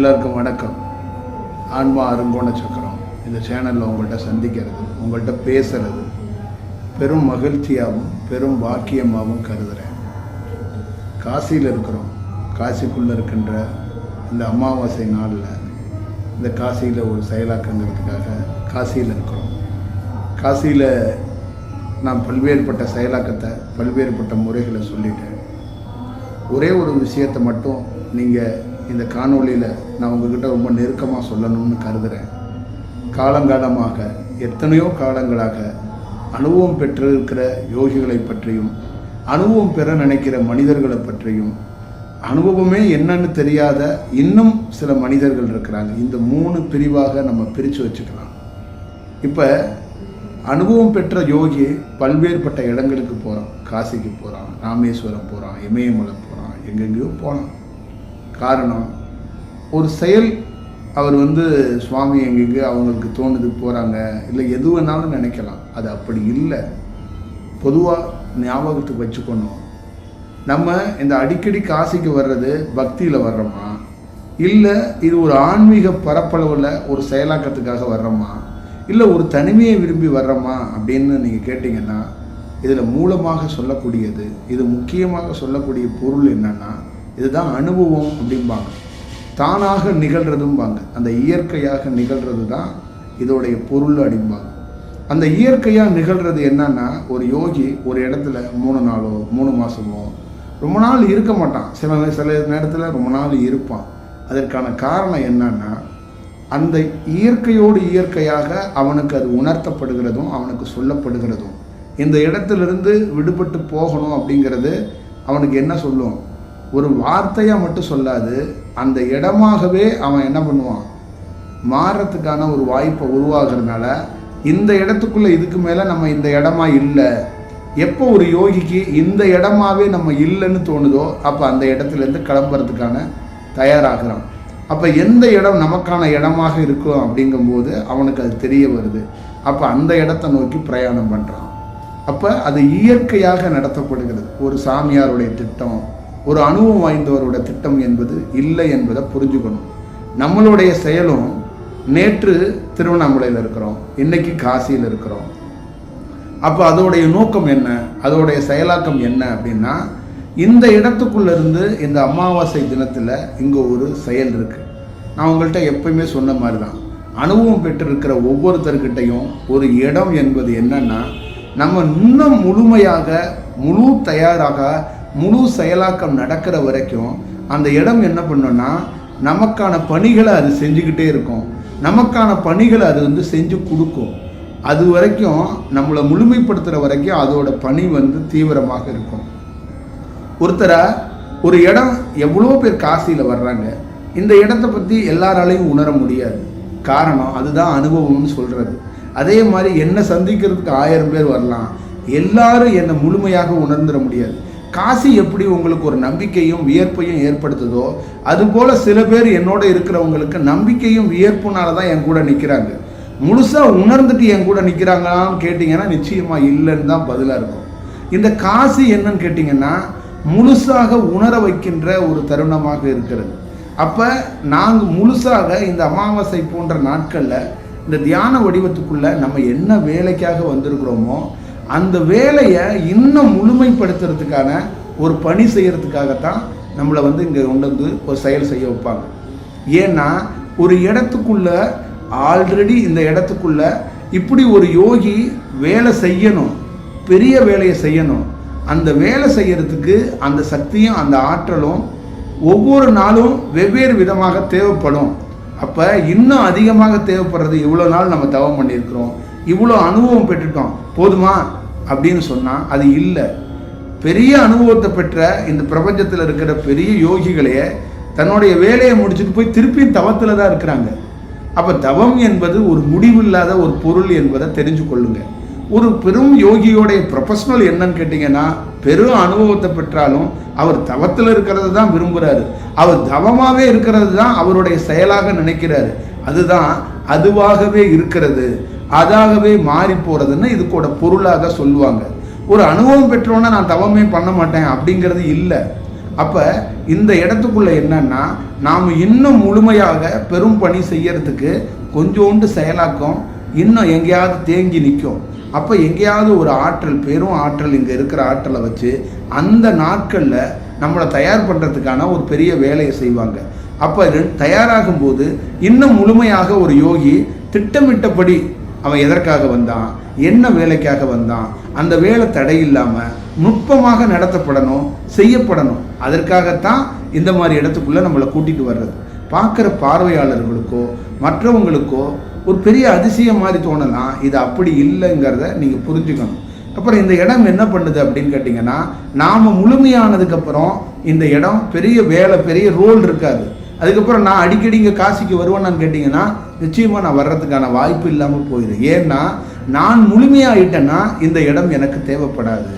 எல்லாருக்கும் வணக்கம். ஆன்மா அருங்கோண சக்கரம். இந்த சேனலில் உங்கள்கிட்ட சந்திக்கிறது உங்கள்கிட்ட பேசுறது பெரும் மகிழ்ச்சியாகவும் பெரும் வாக்கியமாகவும் கருதுகிறேன் காசியில் இருக்கிறோம். காசிக்குள்ளே இருக்கின்ற இந்த அமாவாசை நாளில் இந்த காசியில் ஒரு செயலாக்கங்கிறதுக்காக காசியில் இருக்கிறோம். காசியில் நான் பல்வேறுபட்ட செயலாக்கத்தை பல்வேறுபட்ட முறைகளை சொல்லிட்டேன். ஒரே ஒரு விஷயத்தை மட்டும் நீங்கள் இந்த காணொளியில் நான் உங்ககிட்ட ரொம்ப நெருக்கமாக சொல்லணும்னு கருதுகிறேன் காலங்காலமாக எத்தனையோ காலங்களாக அனுபவம் பெற்றிருக்கிற யோகிகளை பற்றியும் அனுபவம் பெற நினைக்கிற மனிதர்களை பற்றியும் அனுபவமே என்னன்னு தெரியாத இன்னும் சில மனிதர்கள் இருக்கிறாங்க. இந்த மூணு பிரிவாக நம்ம பிரித்து வச்சுக்கலாம். இப்போ அனுபவம் பெற்ற யோகி பல்வேறுபட்ட இடங்களுக்கு போகிறான் காசிக்கு போகிறான் ராமேஸ்வரம் போகிறான் இமயமலை போகிறான் எங்கெங்கேயோ போகிறான் காரணம். ஒரு செயல் அவர் வந்து சுவாமி எங்கெங்கே அவங்களுக்கு தோணுது போகிறாங்க இல்லை எது வேணாலும் நினைக்கலாம். அது அப்படி இல்லை. பொதுவாக ஞாபகத்துக்கு வச்சுக்கணும். நம்ம இந்த அடிக்கடி காசிக்கு வர்றது பக்தியில் வர்றோமா? இல்லை இது ஒரு ஆன்மீக பரப்பளவில் ஒரு செயலாக்கத்துக்காக வர்றோமா? இல்லை ஒரு தனிமையை விரும்பி வர்றோமா? அப்படின்னு நீங்கள் கேட்டிங்கன்னா இதில் மூலமாக சொல்லக்கூடியது இது முக்கியமாக சொல்லக்கூடிய பொருள் என்னன்னா இதுதான் அனுபவம் அப்படிம்பாங்க. தானாக நிகழ்கிறதும்பாங்க அந்த இயற்கையாக நிகழ்கிறது தான் இதோடைய பொருள் அப்படிம்பாங்க. அந்த இயற்கையாக நிகழ்கிறது என்னன்னா ஒரு யோகி ஒரு இடத்துல மூணு நாளோ மூணு மாதமோ ரொம்ப நாள் இருக்க மாட்டான். சில சில நேரத்தில் ரொம்ப நாள் இருப்பான். அதற்கான காரணம் என்னன்னா அந்த இயற்கையோடு இயற்கையாக அவனுக்கு அது உணர்த்தப்படுகிறதும் அவனுக்கு சொல்லப்படுகிறதும். இந்த இடத்துலேருந்து விடுபட்டு போகணும் அப்படிங்கிறது அவனுக்கு என்ன சொல்லும்? ஒரு வார்த்தையாக மட்டும் சொல்லாது அந்த இடமாகவே அவன் என்ன பண்ணுவான்? மாறுறதுக்கான ஒரு வாய்ப்பை உருவாகிறதுனால இந்த இடத்துக்குள்ளே இதுக்கு மேலே நம்ம இந்த இடமா இல்லை. எப்போ ஒரு யோகிக்கு இந்த இடமாவே நம்ம இல்லைன்னு தோணுதோ அப்போ அந்த இடத்துலேருந்து கிளம்புறதுக்கான தயாராகிறான். அப்போ எந்த இடம் நமக்கான இடமாக இருக்கும் அப்படிங்கும்போது அவனுக்கு அது தெரிய வருது. அப்போ அந்த இடத்த நோக்கி பிரயாணம் பண்ணுறான் அப்போ அது இயற்கையாக நடத்தப்படுகிறது. ஒரு சாமியாருடைய திட்டம் ஒரு அனுபவம் வாய்ந்தவரோட திட்டம் என்பது இல்லை என்பதை புரிஞ்சுக்கணும். நம்மளுடைய செயலும் நேற்று திருவண்ணாமலையில் இருக்கிறோம் இன்னைக்கு காசியில் இருக்கிறோம். அப்போ அதோடைய நோக்கம் என்ன? அதோடைய செயலாக்கம் என்ன அப்படின்னா இந்த இடத்துக்குள்ளேருந்து இந்த அமாவாசை தினத்தில் இங்கே ஒரு செயல் இருக்குது நான் உங்கள்கிட்ட எப்பயுமே சொன்ன மாதிரி தான் அனுபவம் பெற்றிருக்கிற ஒவ்வொருத்தர்கிட்டையும் ஒரு இடம் என்பது என்னன்னா நம்ம இன்னும் முழுமையாக முழு தயாராக முழு செயலாக்கம் நடக்கிற வரைக்கும் அந்த இடம் என்ன பண்ணோன்னா நமக்கான பணிகளை அது செஞ்சுக்கிட்டே இருக்கும். நமக்கான பணிகளை அது வந்து செஞ்சு கொடுக்கும். அது வரைக்கும் நம்மளை முழுமைப்படுத்துகிற வரைக்கும் அதோட பணி வந்து தீவிரமாக இருக்கும். ஒருத்தரை ஒரு இடம் எவ்வளோ பேர் காசியில் வர்றாங்க இந்த இடத்த பற்றி எல்லாராலையும் உணர முடியாது. காரணம் அதுதான் அனுபவம்னு சொல்கிறது அதே மாதிரி என்னை சந்திக்கிறதுக்கு ஆயிரம் பேர் வரலாம். எல்லாரும் என்னை முழுமையாக உணர்ந்துட முடியாது. காசி எப்படி உங்களுக்கு ஒரு நம்பிக்கையும் வியர்ப்பையும் ஏற்படுத்துதோ அதுபோல் சில பேர் என்னோட இருக்கிறவங்களுக்கு நம்பிக்கையும் வியர்ப்புனால தான் என் கூட நிற்கிறாங்க முழுசாக உணர்ந்துட்டு என் கூட நிற்கிறாங்களான்னு கேட்டிங்கன்னா நிச்சயமாக இல்லைன்னு தான் பதிலாக இருக்கும். இந்த காசு என்னன்னு கேட்டிங்கன்னா முழுசாக உணர வைக்கின்ற ஒரு தருணமாக இருக்கிறது. அப்போ நாங்கள் முழுசாக இந்த அமாவாசை போன்ற நாட்களில் இந்த தியான வடிவத்துக்குள்ளே நம்ம என்ன வேலைக்காக வந்திருக்கிறோமோ அந்த வேலையை இன்னும் முழுமைப்படுத்துறதுக்கான ஒரு பணி செய்கிறதுக்காகத்தான் நம்மளை வந்து இங்கே கொண்டு வந்து ஒரு செயல் செய்ய வைப்பாங்க. ஏன்னா ஒரு இடத்துக்குள்ள ஆல்ரெடி இந்த இடத்துக்குள்ள இப்படி ஒரு யோகி வேலை செய்யணும் பெரிய வேலையை செய்யணும். அந்த வேலை செய்யறதுக்கு அந்த சக்தியும் அந்த ஆற்றலும் ஒவ்வொரு நாளும் வெவ்வேறு விதமாக தேவைப்படும். அப்போ இன்னும் அதிகமாக தேவைப்படுறது இவ்வளோ நாள் நம்ம தவம் பண்ணியிருக்கிறோம். இவ்வளோ அனுபவம் பெற்றுட்டோம் போதுமா? அப்படின்னு சொன்னால் அது இல்லை. பெரிய அனுபவத்தை பெற்ற இந்த பிரபஞ்சத்தில் இருக்கிற பெரிய யோகிகளையே தன்னுடைய வேலையை முடிச்சுட்டு போய் திருப்பியும் தவத்தில் தான் இருக்கிறாங்க. அப்போ தவம் என்பது ஒரு முடிவில்லாத ஒரு பொருள் என்பதை தெரிஞ்சு கொள்ளுங்க. ஒரு பெரும் யோகியோடைய ப்ரொஃபஷனல் என்னன்னு கேட்டிங்கன்னா பெரும் அனுபவத்தை பெற்றாலும் அவர் தவத்தில் இருக்கிறது தான் விரும்புகிறாரு அவர் தவமாகவே இருக்கிறது தான் அவருடைய செயலாக நினைக்கிறாரு. அதுதான் அதுவாகவே இருக்கிறது. அதாகவே மாறி போகிறதுன்னு இதுக்கோட பொருளாக சொல்லுவாங்க. ஒரு அனுபவம் பெற்றோன்னா நான் தவமே பண்ண மாட்டேன் அப்படிங்கிறது இல்லை. அப்போ இந்த இடத்துக்குள்ள என்னன்னா நாம் இன்னும் முழுமையாக பெரும் பணி செய்யறதுக்கு கொஞ்சோண்டு செயலாக்கம் இன்னும் எங்கேயாவது தேங்கி நிற்கும் அப்போ எங்கேயாவது ஒரு ஆற்றல் பெரும் ஆற்றல் இங்கே இருக்கிற ஆற்றலை வச்சு அந்த நாட்களில் நம்மளை தயார் பண்ணுறதுக்கான ஒரு பெரிய வேலையை செய்வாங்க. அப்போ தயாராகும் போது இன்னும் முழுமையாக ஒரு யோகி திட்டமிட்டபடி அவன் எதற்காக வந்தான்? என்ன வேலைக்காக வந்தான்? அந்த வேலை தடை இல்லாமல் நுட்பமாக நடத்தப்படணும் செய்யப்படணும். அதற்காகத்தான் இந்த மாதிரி இடத்துக்குள்ளே நம்மளை கூட்டிகிட்டு வர்றது. பார்க்குற பார்வையாளர்களுக்கோ மற்றவங்களுக்கோ ஒரு பெரிய அதிசயம் மாதிரி தோணலாம். இது அப்படி இல்லைங்கிறத நீங்கள் புரிஞ்சுக்கணும். அப்புறம் இந்த இடம் என்ன பண்ணுது அப்படின்னு கேட்டிங்கன்னா நாம் முழுமையானதுக்கப்புறம் இந்த இடம் பெரிய வேலை பெரிய ரோல் இருக்காது. அதுக்கப்புறம் நான் அடிக்கடி இங்கே காசிக்கு வருவேன்னு கேட்டிங்கன்னா நிச்சயமாக நான் வர்றதுக்கான வாய்ப்பு இல்லாமல் போயிடும் ஏன்னா நான் முழுமையாகிட்டேன்னா இந்த இடம் எனக்கு தேவைப்படாது.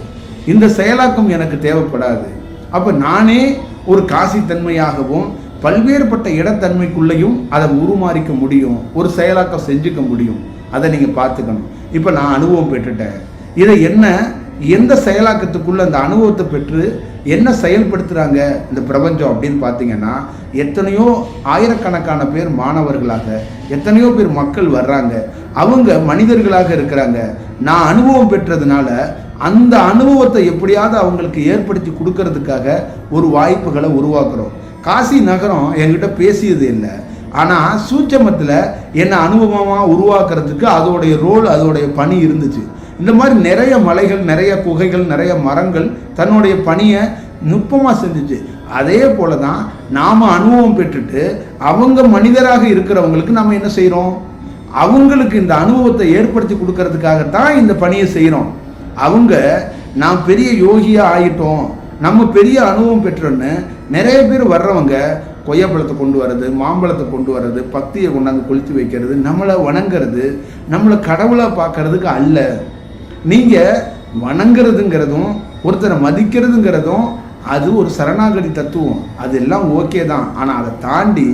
இந்த செயலாக்கம் எனக்கு தேவைப்படாது. அப்போ நானே ஒரு காசி தன்மையாகவும் பல்வேறுபட்ட இடத்தன்மைக்குள்ளேயும் அதை உருமாறிக்க முடியும். ஒரு செயலாக்கம் செஞ்சுக்க முடியும். அதை நீங்கள் பார்த்துக்கணும். இப்போ நான் அனுபவம் பெற்றுட்டேன். இதை என்ன எந்த செயலாக்கத்துக்குள்ள அந்த அனுபவத்தை பெற்று என்ன செயல்படுத்துகிறாங்க இந்த பிரபஞ்சம் அப்படின்னு பார்த்தீங்கன்னா எத்தனையோ ஆயிரக்கணக்கான பேர் மாணவர்களாக எத்தனையோ பேர் மக்கள் வர்றாங்க. அவங்க மனிதர்களாக இருக்கிறாங்க. நான் அனுபவம் பெற்றதுனால அந்த அனுபவத்தை எப்படியாவது அவங்களுக்கு ஏற்படுத்தி கொடுக்கறதுக்காக ஒரு வாய்ப்புகளை உருவாக்குறோம். காசி நகரம் என்கிட்ட பேசியது இல்லை. ஆனால் சூட்சமத்தில் என்னை அனுபவமாக உருவாக்குறதுக்கு அதோடைய ரோல் அதோடைய பணி இருந்துச்சு. இந்த மாதிரி நிறைய மலைகள் நிறைய குகைகள் நிறைய மரங்கள் தன்னுடைய பணியை நுட்பமாக செஞ்சுச்சு. அதே போல தான் நாம் அனுபவம் பெற்றுட்டு அவங்க மனிதராக இருக்கிறவங்களுக்கு நம்ம என்ன செய்கிறோம் அவங்களுக்கு இந்த அனுபவத்தை ஏற்படுத்தி கொடுக்கறதுக்காகத்தான் இந்த பணியை செய்கிறோம் அவங்க நாம் பெரிய யோகியாக ஆகிட்டோம் நம்ம பெரிய அனுபவம் பெற்றோன்னு நிறைய பேர் வர்றவங்க கொய்யாப்பழத்தை கொண்டு வர்றது மாம்பழத்தை கொண்டு வர்றது பக்தியை கொண்டாந்து கொளுத்தி வைக்கிறது நம்மளை வணங்குறது நம்மளை கடவுளாக பார்க்கறதுக்கு அல்ல. நீங்கள் வணங்குறதுங்கிறதும் ஒருத்தரை மதிக்கிறதுங்கிறதும் அது ஒரு சரணாகதி தத்துவம். அது எல்லாம் ஓகே தான். ஆனால் அதை தாண்டி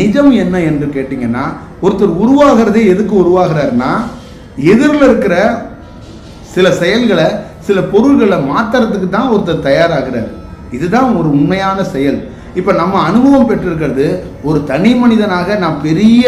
நிஜம் என்ன என்று கேட்டிங்கன்னா ஒருத்தர் உருவாகிறதே எதுக்கு உருவாகிறாருன்னா எதிரில் இருக்கிற சில செயல்களை சில பொருள்களை மாற்றுறதுக்கு தான் ஒருத்தர் தயாராகிறார். இதுதான் ஒரு உண்மையான செயல். இப்போ நம்ம அனுபவம் பெற்றிருக்கிறது ஒரு தனி மனிதனாக நான் பெரிய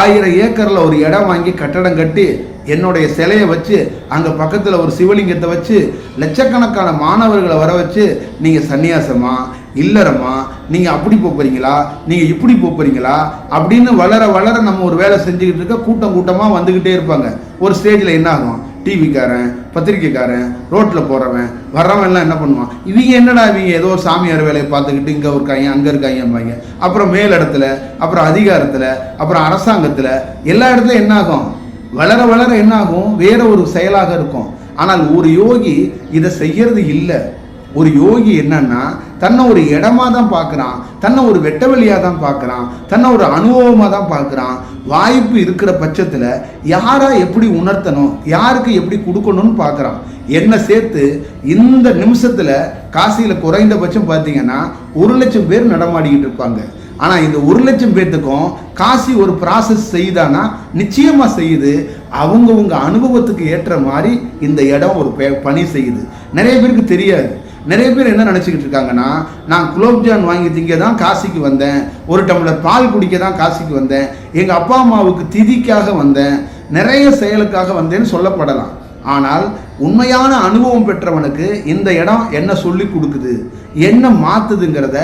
ஆயிரம் ஏக்கரில் ஒரு இடம் வாங்கி கட்டடம் கட்டி என்னுடைய சிலையை வச்சு அங்கே பக்கத்தில் ஒரு சிவலிங்கத்தை வச்சு லட்சக்கணக்கான மாணவர்களை வர வச்சு நீங்கள் சன்னியாசமா இல்லறமா நீங்கள் அப்படி போகிறீங்களா நீங்கள் இப்படி போகிறீங்களா அப்படின்னு வளர வளர நம்ம ஒரு வேலை செஞ்சுக்கிட்டு இருக்க கூட்டம் கூட்டமாக வந்துக்கிட்டே இருப்பாங்க. ஒரு ஸ்டேஜில் என்ன ஆகும்? டிவிக்காரன் பத்திரிக்கைக்காரன் ரோட்டில் போகிறவன் வர்றவன் எல்லாம் என்ன பண்ணுவான்? இவங்க என்னடா இவங்க ஏதோ சாமியார் வேலையை பார்த்துக்கிட்டு இங்கே இருக்காங்க அங்கே இருக்காங்கம்பாங்க அப்புறம் மேல் இடத்துல அப்புறம் அதிகாரத்தில் அப்புறம் அரசாங்கத்தில் எல்லா இடத்துலையும் என்ன ஆகும்? வளர வளர என்ன ஆகும் வேற ஒரு செயலாக இருக்கும். ஆனால் ஒரு யோகி இதை செய்யறது இல்லை. ஒரு யோகி என்னன்னா தன்னை ஒரு இடமா தான் பார்க்குறான். தன்னை ஒரு வெட்டவெளியாக தான் பார்க்குறான். தன்னை ஒரு அனுபவமாக தான் பார்க்குறான். வாய்ப்பு இருக்கிற பட்சத்தில் யாரா எப்படி உணர்த்தணும்? யாருக்கு எப்படி கொடுக்கணும்னு பார்க்குறான். என்னை சேர்த்து இந்த நிமிஷத்தில் காசியில் குறைந்தபட்சம் பார்த்தீங்கன்னா ஒரு லட்சம் பேர் நடமாடிக்கிட்டு இருப்பாங்க. ஆனால் இந்த ஒரு லட்சம் பேர்த்துக்கும் காசி ஒரு ப்ராசஸ் செய்தானா? நிச்சயமாக செய்யுது. அவங்கவுங்க அனுபவத்துக்கு ஏற்ற மாதிரி இந்த இடம் ஒரு பணி செய்யுது. நிறைய பேருக்கு தெரியாது. நிறைய பேர் என்ன நினச்சிக்கிட்டு இருக்காங்கன்னா நான் குலோப்ஜான் வாங்கி திங்க தான் காசிக்கு வந்தேன். ஒரு டம்ளர் பால் குடிக்க தான் காசிக்கு வந்தேன். எங்கள் அப்பா அம்மாவுக்கு திதிக்காக வந்தேன். நிறைய செயலுக்காக வந்தேன்னு சொல்லப்படலாம். ஆனால் உண்மையான அனுபவம் பெற்றவனுக்கு இந்த இடம் என்ன சொல்லி கொடுக்குது? என்ன மாற்றுதுங்கிறத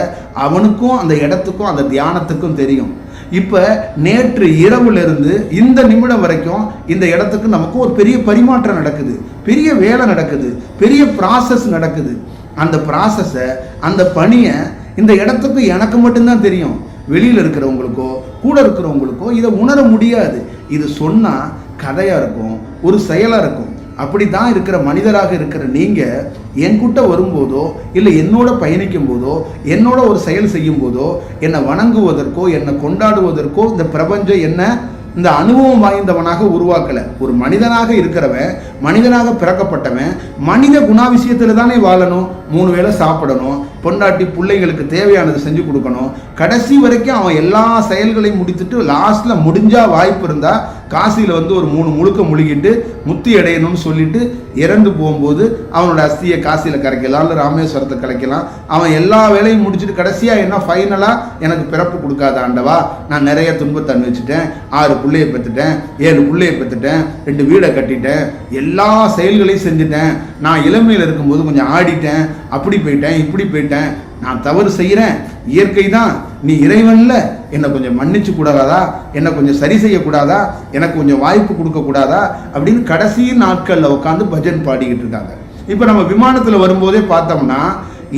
அவனுக்கும் அந்த இடத்துக்கும் அந்த தியானத்துக்கும் தெரியும். இப்போ நேற்று இரவுலேருந்து இந்த நிமிடம் வரைக்கும் இந்த இடத்துக்கு நமக்கு ஒரு பெரிய பரிமாற்றம் நடக்குது. பெரிய வேலை நடக்குது. பெரிய ப்ராசஸ் நடக்குது. அந்த ப்ராசஸை அந்த பணியை இந்த இடத்துக்கு எனக்கு மட்டும்தான் தெரியும். வெளியில் இருக்கிறவங்களுக்கோ கூட இருக்கிறவங்களுக்கோ இதை உணர முடியாது. இது சொன்னால் கதையாக இருக்கும் ஒரு செயலாக இருக்கும். அப்படி தான் இருக்கிற மனிதராக இருக்கிற நீங்கள் என்கிட்ட வரும்போதோ இல்லை என்னோட பயணிக்கும் போதோ என்னோட ஒரு செயல் செய்யும் போதோ என்னை வணங்குவதற்கோ என்னை கொண்டாடுவதற்கோ இந்த பிரபஞ்சம் என்ன இந்த அனுபவம் வாய்ந்தவனாக உருவாக்கலை. ஒரு மனிதனாக இருக்கிறவன் மனிதனாக பிறக்கப்பட்டவன் மனித குணாதிசயத்தில் தானே வாழணும் மூணு வேளை சாப்பிடணும் பொண்டாட்டி பிள்ளைங்களுக்கு தேவையானது செஞ்சு கொடுக்கணும் கடைசி வரைக்கும் அவன் எல்லா செயல்களையும் முடித்துட்டு லாஸ்ட்டில் முடிஞ்சா வாய்ப்பு இருந்தால் காசியில் வந்து ஒரு மூணு முழுக்க முழுகிட்டு முத்தி அடையணும்னு சொல்லிட்டு இறந்து போகும்போது அவனோட அஸ்தியை காசியில் கரைக்கலாம் இல்லை ராமேஸ்வரத்தை கரைக்கலாம். அவன் எல்லா வேலையும் முடிச்சுட்டு கடைசியாக என்ன ஃபைனலாக எனக்கு பிறப்பு கொடுக்காத ஆண்டவா நான் நிறைய துன்பத்தை அனுபவிச்சிட்டேன் ஆறு பிள்ளையை பெற்றுட்டேன் ஏழு பிள்ளையை பெற்றுட்டேன் ரெண்டு வீடை கட்டிட்டேன் எல்லா செயல்களையும் செஞ்சுட்டேன். நான் இளமையில் இருக்கும்போது கொஞ்சம் ஆடிட்டேன் அப்படி போயிட்டேன் இப்படி போயிட்டேன். நான் தவறு செய்கிறேன் இயற்கை தான் நீ இறைவன்ல என்னை கொஞ்சம் மன்னிச்சு கூடாதா? என்னை கொஞ்சம் சரி செய்யக்கூடாதா? எனக்கு கொஞ்சம் வாய்ப்பு கொடுக்கக்கூடாதா? அப்படின்னு கடைசி நாட்களில் உட்காந்து பஜன் பாடிக்கிட்டு இருக்காங்க. இப்போ நம்ம விமானத்தில் வரும்போதே பார்த்தோம்னா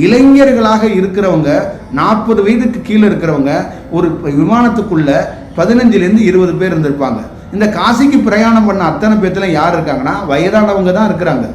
இளைஞர்களாக இருக்கிறவங்க நாற்பது வயதுக்கு கீழே இருக்கிறவங்க ஒரு விமானத்துக்குள்ள பதினஞ்சுலேருந்து இருபது பேர் இருந்திருப்பாங்க. இந்த காசிக்கு பிரயாணம் பண்ண அத்தனை பேர்த்துல யார் இருக்காங்கன்னா வயதானவங்க தான் இருக்கிறாங்க.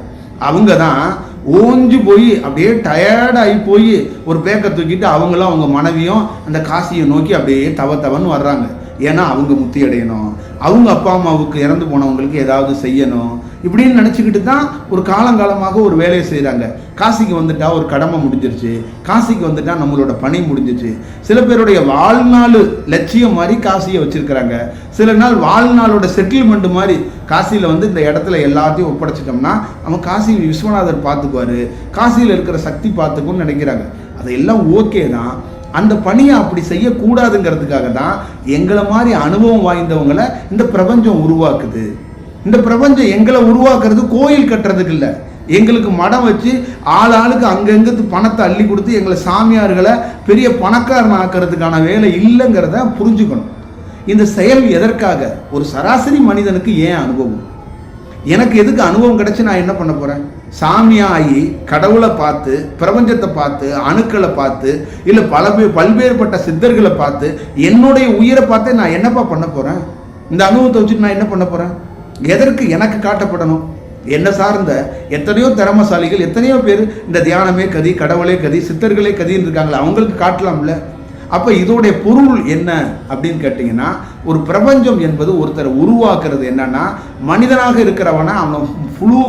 அவங்க தான் ஓஞ்சு போய் அப்படியே டயர்டாகி போய் ஒரு பேக்கை தூக்கிட்டு அவங்களும் அவங்க மனைவியும் அந்த காசியை நோக்கி அப்படியே தவ தவன்னு வர்றாங்க. ஏன்னா அவங்க முத்தி அடையணும் அவங்க அப்பா அம்மாவுக்கு இறந்து போனவங்களுக்கு ஏதாவது செய்யணும். இப்படின்னு நினச்சிக்கிட்டு தான் ஒரு காலங்காலமாக ஒரு வேலையை செய்கிறாங்க காசிக்கு வந்துட்டா ஒரு கடமை முடிஞ்சிருச்சு. காசிக்கு வந்துட்டா நம்மளோட பணி முடிஞ்சிச்சு. சில பேருடைய வாழ்நாள் லட்சியம் மாதிரி காசியை வச்சுருக்கிறாங்க. சில நாள் வாழ்நாளோட செட்டில்மெண்ட் மாதிரி காசியில் வந்து இந்த இடத்துல எல்லாத்தையும் ஒப்படைச்சிட்டோம்னா நம்ம காசி விஸ்வநாதர் பார்த்துக்குவாரு. காசியில் இருக்கிற சக்தி பார்த்துக்கும்னு நினைக்கிறாங்க. அதெல்லாம் ஓகே தான். அந்த பணியை அப்படி செய்யக்கூடாதுங்கிறதுக்காக தான் எங்களை மாதிரி அனுபவம் வாய்ந்தவங்களை இந்த பிரபஞ்சம் உருவாக்குது. இந்த பிரபஞ்சம் எங்களை உருவாக்குறது கோயில் கட்டுறதுக்கு இல்லை. எங்களுக்கு மடம் வச்சு ஆள் ஆளுக்கு பணத்தை அள்ளி கொடுத்து எங்களை சாமியார்களை பெரிய பணக்காரன் ஆக்கிறதுக்கான வேலை இல்லைங்கிறத புரிஞ்சுக்கணும். இந்த செயல் எதற்காக? ஒரு சராசரி மனிதனுக்கு ஏன் அனுபவம்? எனக்கு எதுக்கு அனுபவம் கிடைச்சி நான் என்ன பண்ண போகிறேன் சாமியா ஆகி கடவுளை பார்த்து பிரபஞ்சத்தை பார்த்து அணுக்களை பார்த்து இல்லை பல பேர் பல்வேறுபட்ட சித்தர்களை பார்த்து என்னுடைய உயிரை பார்த்து நான் என்னப்பா பண்ண போகிறேன் இந்த அனுபவத்தை வச்சுட்டு நான் என்ன பண்ண போகிறேன் எதற்கு எனக்கு காட்டப்படணும்? என்ன சார்ந்த எத்தனையோ திறமசாலிகள் எத்தனையோ பேர் இந்த தியானமே கதி கடவுளே கதி சித்தர்களே கதின்னு இருக்காங்களே அவங்களுக்கு காட்டலாம்ல? அப்போ இதோடைய பொருள் என்ன அப்படின்னு கேட்டிங்கன்னா ஒரு பிரபஞ்சம் என்பது ஒருத்தரை உருவாக்குறது என்னன்னா மனிதனாக இருக்கிறவனை அவனை முழு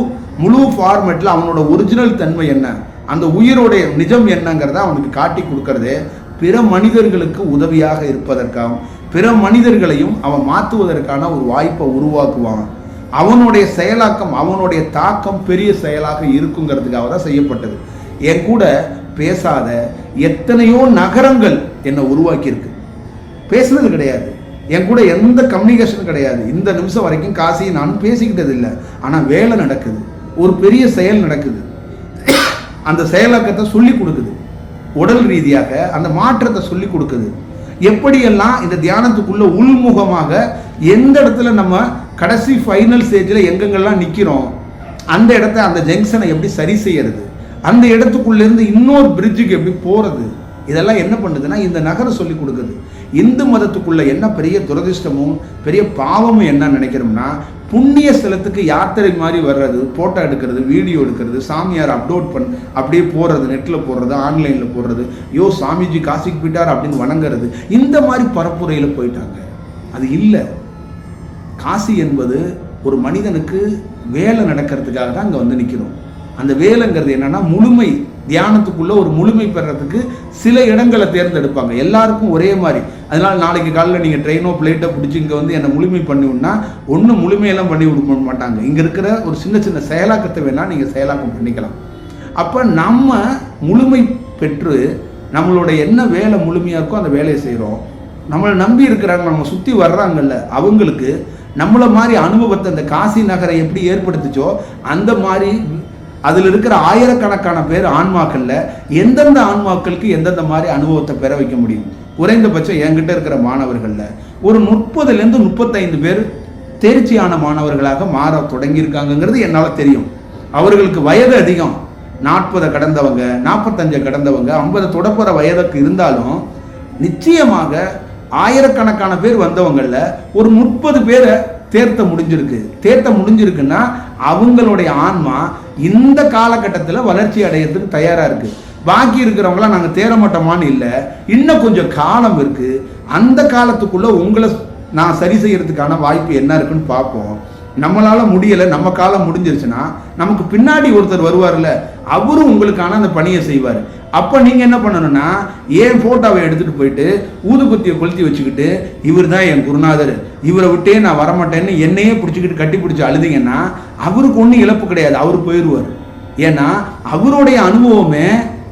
முழு ஃபார்மேட்டில் அவனோட ஒரிஜினல் தன்மை என்ன? அந்த உயிரோடைய நிஜம் என்னங்கிறத அவனுக்கு காட்டி கொடுக்கறதே பிற மனிதர்களுக்கு உதவியாக இருப்பதற்காகவும் பிற மனிதர்களையும் அவன் மாற்றுவதற்கான ஒரு வாய்ப்பை உருவாக்குவான். அவனுடைய செயலாக்கம் அவனுடைய தாக்கம் பெரிய செயலாக இருக்குங்கிறதுக்காக தான் செய்யப்பட்டது. என் கூட பேசாத எத்தனையோ நகரங்கள் என்னை உருவாக்கியிருக்கு. பேசுனது கிடையாது. என் கூட எந்த கம்யூனிகேஷன் கிடையாது. இந்த நிமிஷம் வரைக்கும் காசி நான் பேசிக்கிட்டது இல்லை. ஆனால் வேலை நடக்குது. ஒரு பெரிய செயல் நடக்குது. அந்த செயலாக்கத்தை சொல்லி கொடுக்குது. உடல் ரீதியாக அந்த மாற்றத்தை சொல்லி கொடுக்குது. எப்படியெல்லாம் இந்த தியானத்துக்குள்ள உள்முகமாக எந்த இடத்துல நம்ம கடைசி ஃபைனல் ஸ்டேஜில் எங்கெங்கெல்லாம் நிற்கிறோம் அந்த இடத்த அந்த ஜங்ஷனை எப்படி சரி செய்யறது அந்த இடத்துக்குள்ளேருந்து இன்னொரு பிரிட்ஜுக்கு எப்படி போகிறது இதெல்லாம் என்ன பண்ணுதுன்னா இந்த நகரம் சொல்லி கொடுக்குது. இந்து மதத்துக்குள்ளே என்ன பெரிய துரதிர்ஷ்டமும் பெரிய பாவமும் என்ன நினைக்கிறோம்னா புண்ணிய ஸ்தலத்துக்கு யாத்திரை மாதிரி வர்றது ஃபோட்டோ எடுக்கிறது வீடியோ எடுக்கிறது சாமியார் அப்லோட் பண் அப்படியே போடுறது நெட்டில் போடுறது ஆன்லைனில் போடுறது யோ சாமிஜி காசிக்கு போயிட்டார் அப்படின்னு வணங்குறது இந்த மாதிரி பரப்புரையில் போயிட்டாங்க. அது இல்லை. காசி என்பது ஒரு மனிதனுக்கு வேலை நடக்கிறதுக்காக தான் அங்கே வந்து நிற்கிறோம் அந்த வேலைங்கிறது என்னென்னா முழுமை தியானத்துக்குள்ள ஒரு முழுமை பெறத்துக்கு சில இடங்களை தேர்ந்தெடுப்பாங்க. எல்லாருக்கும் ஒரே மாதிரி. அதனால் நாளைக்கு காலையில் நீங்கள் ட்ரெயினோ பிளேட்டோ பிடிச்சி இங்கே வந்து என்னை முழுமை பண்ணி விடனா ஒன்றும் முழுமையெல்லாம் பண்ணி விட மாட்டாங்க. இங்கே இருக்கிற ஒரு சின்ன சின்ன செயலாக்கத்தை வேணால் நீங்கள் செயலாக்கம் பண்ணிக்கலாம். அப்போ நம்ம முழுமை பெற்று நம்மளோட என்ன வேலை முழுமையாக இருக்கோ அந்த வேலையை செய்கிறோம் நம்மளை நம்பி இருக்கிறாங்க நம்ம சுற்றி வர்றாங்கல்ல அவங்களுக்கு நம்மளை மாதிரி அனுபவத்தை அந்த காசி நகரை எப்படி ஏற்படுத்துச்சோ அந்த மாதிரி அதில் இருக்கிற ஆயிரக்கணக்கான பேர் ஆன்மாக்களில் எந்தெந்த ஆன்மாக்களுக்கு எந்தெந்த மாதிரி அனுபவத்தை பெற வைக்க முடியும்? குறைந்தபட்சம் என்கிட்ட இருக்கிற மாணவர்களில் ஒரு முப்பதுலேருந்து முப்பத்தைந்து பேர் தேர்ச்சியான மாணவர்களாக மாற தொடங்கியிருக்காங்கங்கிறது என்னால் தெரியும். அவர்களுக்கு வயது அதிகம். நாற்பதை கடந்தவங்க நாற்பத்தஞ்சை கடந்தவங்க ஐம்பதை தொடப்புற வயதுக்கு இருந்தாலும் நிச்சயமாக ஆயிரக்கணக்கான பேர் வந்தவங்கள ஒரு முப்பது பேரை தேர்த்த முடிஞ்சிருக்கு. தேர்த்த முடிஞ்சிருக்குன்னா அவங்களுடைய ஆன்மா இந்த காலகட்டத்தில் வளர்ச்சி அடையிறதுக்கு தயாராக இருக்குது பாக்கி இருக்கிறவங்களாம் நாங்கள் தேர மாட்டோமான்னு இல்லை. இன்னும் கொஞ்சம் காலம் இருக்குது அந்த காலத்துக்குள்ளே உங்களை நான் சரி செய்கிறதுக்கான வாய்ப்பு என்ன இருக்குன்னு பார்ப்போம் நம்மளால முடியலை நம்ம காலம் முடிஞ்சிருச்சுன்னா நமக்கு பின்னாடி ஒருத்தர் வருவார்ல அவரும் உங்களுக்கான அந்த பணியை செய்வார். அப்போ நீங்கள் என்ன பண்ணணும்னா ஏன் ஃபோட்டோவை எடுத்துகிட்டு போயிட்டு ஊதுகுத்தியை கொளுத்தி வச்சுக்கிட்டு இவர் தான் என் குருநாதர் இவரை விட்டே நான் வரமாட்டேன்னு என்னையே பிடிச்சிக்கிட்டு கட்டி பிடிச்சி அழுதிங்கன்னா அவருக்கு ஒன்றும் இழப்பு கிடையாது அவர் போயிடுவார் ஏன்னா அவருடைய அனுபவமே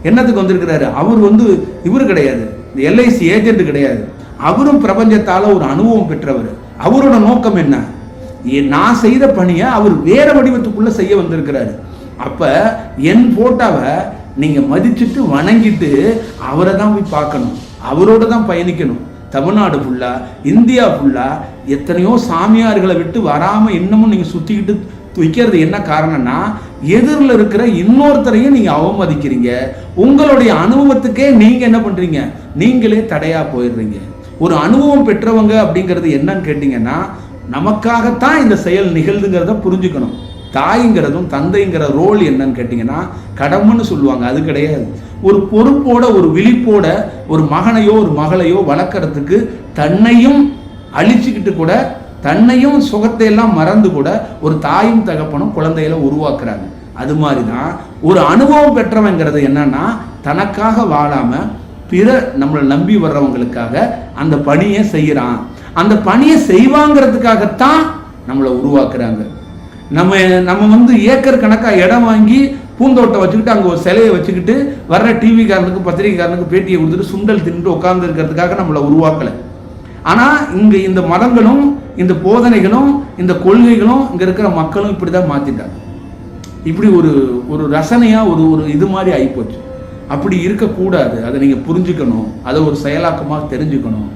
என்னத்துக்கு வந்திருக்கிறாரு? அவர் வந்து இவர் கிடையாது இந்த எல்ஐசி ஏஜென்ட் கிடையாது. அவரும் பிரபஞ்சத்தால் ஒரு அனுபவம் பெற்றவர். அவரோட நோக்கம் என்ன? நான் செய்த பணியை அவர் வேற வடிவத்துக்குள்ள செய்ய வந்திருக்கிறாரு. அப்ப என் போட்டாவை நீங்க மதிச்சுட்டு வணங்கிட்டு அவரை தான் போய் பார்க்கணும். அவரோட தான் பயணிக்கணும். தமிழ்நாடு ஃபுல்லா இந்தியா ஃபுல்லா எத்தனையோ சாமியார்களை விட்டு வராம இன்னமும் நீங்க சுத்திக்கிட்டு வைக்கிறது என்ன காரணம்னா எதிரில் இருக்கிற இன்னொருத்தரையும் நீங்கள் அவமதிக்கிறீங்க. உங்களுடைய அனுபவத்துக்கே நீங்கள் என்ன பண்ணுறீங்க நீங்களே தடையாக போயிடுறீங்க. ஒரு அனுபவம் பெற்றவங்க அப்படிங்கிறது என்னன்னு கேட்டிங்கன்னா நமக்காகத்தான் இந்த செயல் நிகழ்துங்கிறத புரிஞ்சுக்கணும். தாய்ங்கிறதும் தந்தைங்கிற ரோல் என்னன்னு கேட்டிங்கன்னா கடமைன்னு சொல்லுவாங்க. அது கிடையாது. ஒரு பொறுப்போட ஒரு விழிப்போட ஒரு மகனையோ ஒரு மகளையோ வளர்க்குறதுக்கு தன்னையும் அழிச்சுக்கிட்டு கூட தன்னையும் சுகத்தை எல்லாம் மறந்து கூட ஒரு தாயும் தகப்பனும் குழந்தையில உருவாக்குறாங்க. அது மாதிரி தான் ஒரு அனுபவம் பெற்றவங்கிறது என்னன்னா தனக்காக வாழாமல் பிற நம்மளை நம்பி வர்றவங்களுக்காக அந்த பணியை செய்கிறான் அந்த பணியை செய்வாங்கிறதுக்காகத்தான் நம்மளை உருவாக்குறாங்க. நம்ம நம்ம வந்து ஏக்கர் கணக்காக இடம் வாங்கி பூந்தோட்டம் வச்சுக்கிட்டு அங்கே ஒரு சிலையை வச்சுக்கிட்டு வர்ற டிவிக்காரனுக்கு பத்திரிகைக்காரனுக்கு பேட்டியை கொடுத்துட்டு சுண்டல் தின்னுட்டு உட்கார்ந்து இருக்கிறதுக்காக நம்மளை உருவாக்கலை. ஆனால் இங்கே இந்த மதங்களும் இந்த போதனைகளும் இந்த கொள்கைகளும் இங்கே இருக்கிற மக்களும் இப்படி தான் மாற்றிட்டாங்க இப்படி ஒரு ஒரு ரசனையாக ஒரு ஒரு இது மாதிரி ஆகிப்போச்சு அப்படி இருக்கக்கூடாது. அதை நீங்கள் புரிஞ்சுக்கணும். அதை ஒரு செயலாக்கமாக தெரிஞ்சுக்கணும்.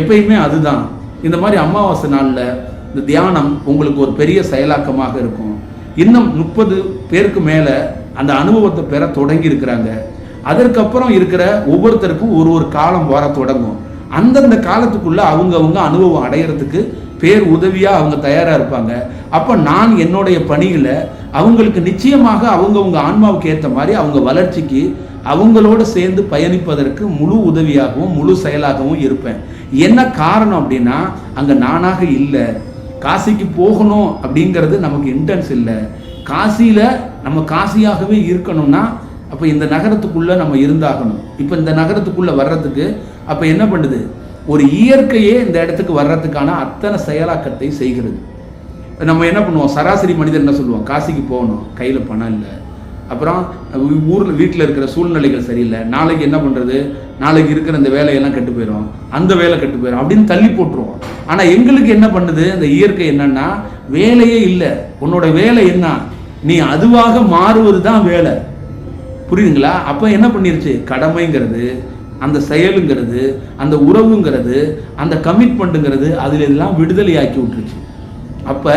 எப்பயுமே அதுதான். இந்த மாதிரி அமாவாசை நாளில் இந்த தியானம் உங்களுக்கு ஒரு பெரிய செயலாக்கமாக இருக்கும். இன்னும் முப்பது பேருக்கு மேலே அந்த அனுபவத்தை பெற தொடங்கி இருக்கிறாங்க. அதற்கப்புறம் இருக்கிற ஒவ்வொருத்தருக்கும் ஒரு ஒரு காலம் வர தொடங்கும். அந்தந்த காலத்துக்குள்ளே அவங்கவுங்க அனுபவம் அடையிறதுக்கு பேர் உதவியாக அவங்க தயாராக இருப்பாங்க. அப்போ நான் என்னுடைய பணியில் அவங்களுக்கு நிச்சயமாக அவங்கவுங்க ஆன்மாவுக்கு ஏற்ற மாதிரி அவங்க வளர்ச்சிக்கு அவங்களோட சேர்ந்து பயணிப்பதற்கு முழு உதவியாகவும் முழு செயலாகவும் இருப்பேன். என்ன காரணம் அப்படின்னா அங்கே நானாக இல்லை. காசிக்கு போகணும் அப்படிங்கிறது நமக்கு இன்டென்ஸ் இல்லை. காசியில் நம்ம காசியாகவே இருக்கணும்னா அப்போ இந்த நகரத்துக்குள்ளே நம்ம இருந்தாகணும். இப்போ இந்த நகரத்துக்குள்ளே வர்றதுக்கு அப்போ என்ன பண்ணுது? ஒரு இயற்கையே இந்த இடத்துக்கு வர்றதுக்கான அத்தனை செயலாக்கத்தை செய்கிறது. நம்ம என்ன பண்ணுவோம்? சராசரி மனிதர் என்ன சொல்லுவோம் காசிக்கு போகணும். கையில் பணம் இல்லை. அப்புறம் ஊரில் வீட்டில் இருக்கிற சூழ்நிலைகள் சரியில்லை. நாளைக்கு என்ன பண்ணுறது நாளைக்கு இருக்கிற இந்த வேலையெல்லாம் கெட்டு போயிடும் அந்த வேலை கெட்டு போயிடும் அப்படின்னு தள்ளி போட்டுருவோம். ஆனால் எங்களுக்கு என்ன பண்ணுது? அந்த இயற்கை என்னன்னா வேலையே இல்லை. உன்னோட வேலை என்ன? நீ அதுவாக மாறுவது தான் வேலை. புரியுதுங்களா? அப்போ என்ன பண்ணிருச்சு? கடமைங்கிறது அந்த செயலுங்கிறது அந்த உறவுங்கிறது அந்த கமிட்மெண்ட்டுங்கிறது அதுல எல்லாம் விடுதலை ஆக்கி விட்டுருச்சு. அப்ப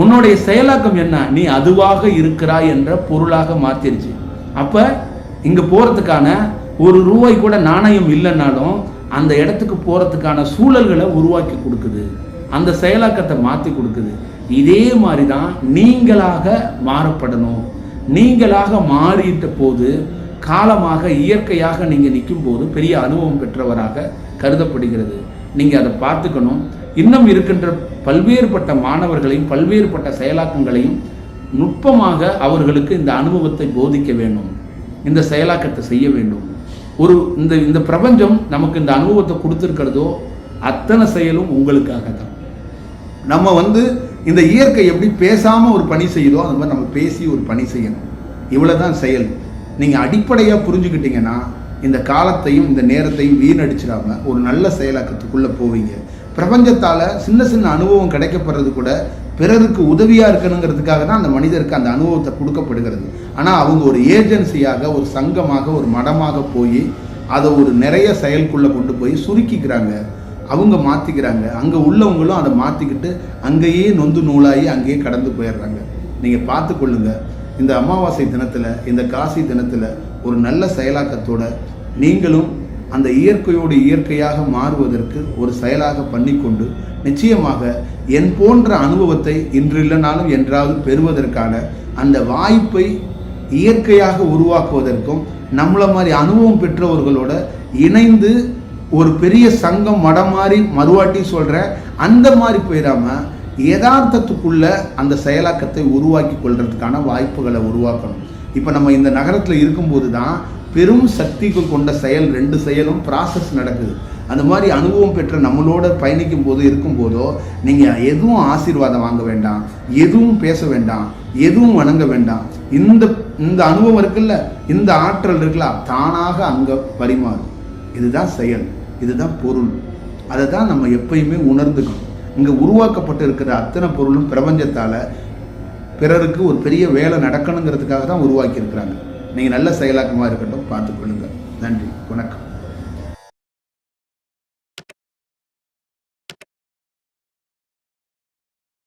உன்னுடைய செயலாக்கம் என்ன? நீ அதுவாக இருக்கிறாய் என்ற பொருளாக மாத்திருச்சு. அப்ப இங்க போறதுக்கான ஒரு ரூபாய் கூட நாணயம் இல்லைன்னாலும் அந்த இடத்துக்கு போறதுக்கான சூழல்களை உருவாக்கி கொடுக்குது. அந்த செயலாக்கத்தை மாத்தி கொடுக்குது. இதே மாதிரி தான் நீங்களாக மாறப்படணும். நீங்களாக மாறிட்ட போது காலமாக இயற்கையாக நீங்கள் நிற்கும் போது பெரிய அனுபவம் பெற்றவராக கருதப்படுகிறது. நீங்கள் அதை பார்த்துக்கணும். இன்னும் இருக்கின்ற பல்வேறுபட்ட மாணவர்களையும் பல்வேறுபட்ட செயலாக்கங்களையும் நுட்பமாக அவர்களுக்கு இந்த அனுபவத்தை போதிக்க வேண்டும். இந்த செயலாக்கத்தை செய்ய வேண்டும். ஒரு இந்த இந்த பிரபஞ்சம் நமக்கு இந்த அனுபவத்தை கொடுத்துருக்கிறதோ அத்தனை செயலும் உங்களுக்காக தான். நம்ம வந்து இந்த இயற்கை எப்படி பேசாமல் ஒரு பணி செய்யுதோ அந்த மாதிரி நம்ம பேசி ஒரு பணி செய்யணும். இவ்வளோ தான் செயல். நீங்கள் அடிப்படையாக புரிஞ்சுக்கிட்டீங்கன்னா இந்த காலத்தையும் இந்த நேரத்தையும் வீணடிச்சிடாம ஒரு நல்ல செயலாக்கத்துக்குள்ளே போவீங்க. பிரபஞ்சத்தால் சின்ன சின்ன அனுபவம் கிடைக்கப்படுறது கூட பிறருக்கு உதவியாக இருக்கணுங்கிறதுக்காக தான் அந்த மனிதருக்கு அந்த அனுபவத்தை கொடுக்கப்படுகிறது. ஆனால் அவங்க ஒரு ஏஜென்சியாக ஒரு சங்கமாக ஒரு மடமாக போய் அதை ஒரு நிறைய செயல்குள்ளே கொண்டு போய் சுருக்கிக்கிறாங்க. அவங்க மாற்றிக்கிறாங்க அங்கே உள்ளவங்களும் அதை மாற்றிக்கிட்டு அங்கேயே நொந்து நூலாகி அங்கேயே கடந்து போயிடுறாங்க. நீங்கள் பார்த்து கொள்ளுங்க. இந்த அமாவாசை தினத்தில் இந்த காசி தினத்தில் ஒரு நல்ல செயலாக்கத்தோட நீங்களும் அந்த இயற்கையோடு இயற்கையாக மாறுவதற்கு ஒரு செயலாக பண்ணிக்கொண்டு நிச்சயமாக என் போன்ற அனுபவத்தை இன்று இல்லைனாலும் என்றாவது பெறுவதற்கான அந்த வாய்ப்பை இயற்கையாக உருவாக்குவதற்கும் நம்மளை மாதிரி அனுபவம் பெற்றவர்களோட இணைந்து ஒரு பெரிய சங்கம் மடம் மாதிரி மறுவாட்டி சொல்கிற அந்த மாதிரி போயிடாமல் யதார்த்தத்துக்குள்ள அந்த செயலாக்கத்தை உருவாக்கி கொள்றதுக்கான வாய்ப்புகளை உருவாக்கணும். இப்போ நம்ம இந்த நகரத்தில் இருக்கும்போது தான் பெரும் சக்திகள் கொண்ட செயல் ரெண்டு செயலும் ப்ராசஸ் நடக்குது. அந்த மாதிரி அனுபவம் பெற்ற நம்மளோட பயணிக்கும் போது இருக்கும்போதோ நீங்கள் எதுவும் ஆசீர்வாதம் வாங்க வேண்டாம் எதுவும் பேச வேண்டாம் எதுவும் வணங்க வேண்டாம். இந்த இந்த அனுபவம் இருக்குல்ல இந்த ஆற்றல் இருக்குல்ல தானாக அங்கே பரிமாறும். இதுதான் செயல் இதுதான் பொருள். அதை தான் நம்ம எப்பயுமே உணர்ந்துக்கணும். இங்கே உருவாக்கப்பட்டு இருக்கிற அத்தனை பொருளும் பிரபஞ்சத்தால் பிறருக்கு ஒரு பெரிய வேலை நடக்கணுங்கிறதுக்காக தான் உருவாக்கியிருக்கிறாங்க நீங்கள் நல்ல செயலாக்கமாக இருக்கட்டும் பார்த்துக்கொள்ளுங்கள். நன்றி வணக்கம்.